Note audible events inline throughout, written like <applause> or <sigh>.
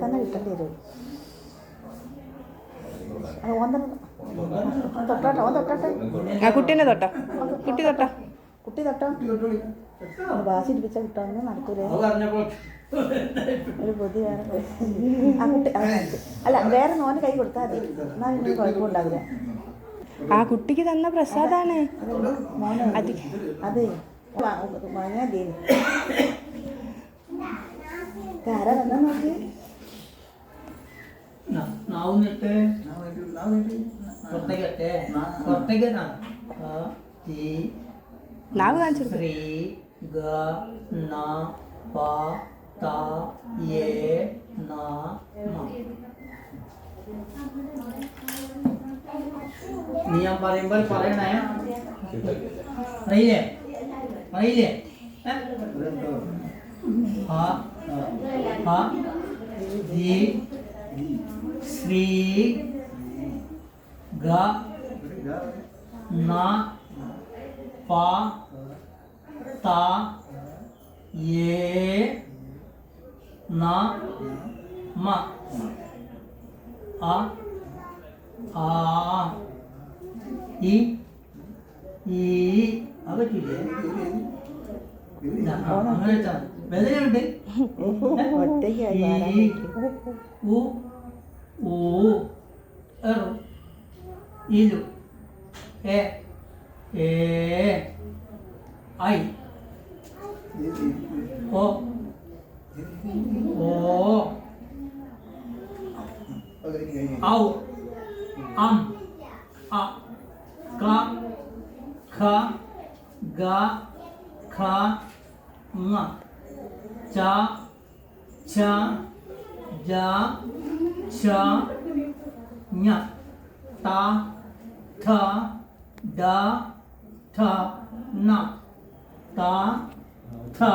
തന്നെ കിട്ടേണ്ടി വരും അത് ഓൻ തന്നെ തൊട്ടോട്ടെ ഓൻ തൊട്ടോട്ടെ ആ കുട്ടീനെ തൊട്ടോ. കുട്ടി തൊട്ടോ. കുട്ടി തൊട്ടോ. വാശി ഇടിപ്പിച്ച കിട്ടാമെന്ന് നടക്കൂലേ? ഒരു ബുദ്ധി വേറെ ആ അല്ല വേറെ നോന് കൈ കൊടുത്താൽ മതി. എന്നാൽ ഇനി കുഴപ്പമുണ്ടാവില്ല. ആ കുട്ടിക്ക് തന്ന പ്രസാദാണ്. മോനെ അത്. മതി ആരാ വന്നാ നോക്കി നാവുന്നിട്ട് പുറത്തേക്കട്ടെ പുറത്തേക്ക് ടി നാവ് കാണിച്ചു. ശ്രീ ഗ ന പ ता, ये, ना, मा। नियम पारंबर पालन है नहीं है? नहीं है? हाँ हाँ। जी। श्री गा, ना, पा, ता, ये 나, 마, 아, 아, 이, 이, 아버지 이제. 나, 안 그랬잖아. 왜 그러는데? 어떻게 해야 이, 우, 우, 에로, 이루, 에, 에, 아이, 어, आओ आम आ का खा गा खा मा चा चा जा चा न्या ता था दा था ना ता था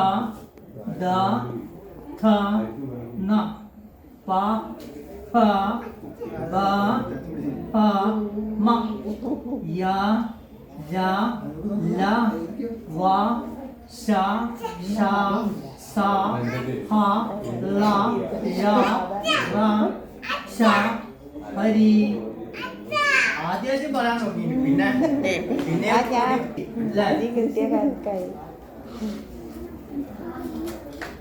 दा ആദ്യമായിട്ട് പറയാൻ നോക്കി പിന്നെ പിന്നെ ആ ഞാൻ ഇല്ല ഈ കിട്ടിയ കാലത്തായി ഇത് വേണോ ഇത് വേണോ ഏ? ശരിക്കും പറയാത്ത കുട്ടികൾ കൊടുക്കരുതല്ലേ ആദ്യം ഏ? ഇപ്പൊ പിന്നെ കൈ വന്ന്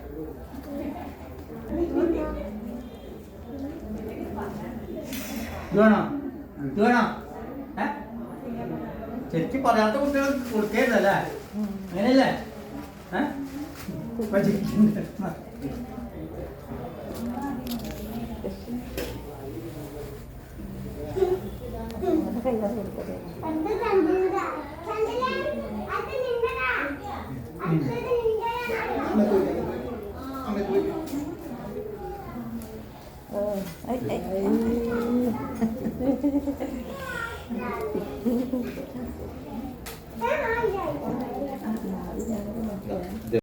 കൊടുക്കട്ടെ അത് ചന്ദ്രനാ. ചന്ദ്രൻ, അത് നിന്നതാ. അടുത്തത് നിന്റെയാ. ഓ, ഐ, ഐ, Ay, ay, ay. <laughs>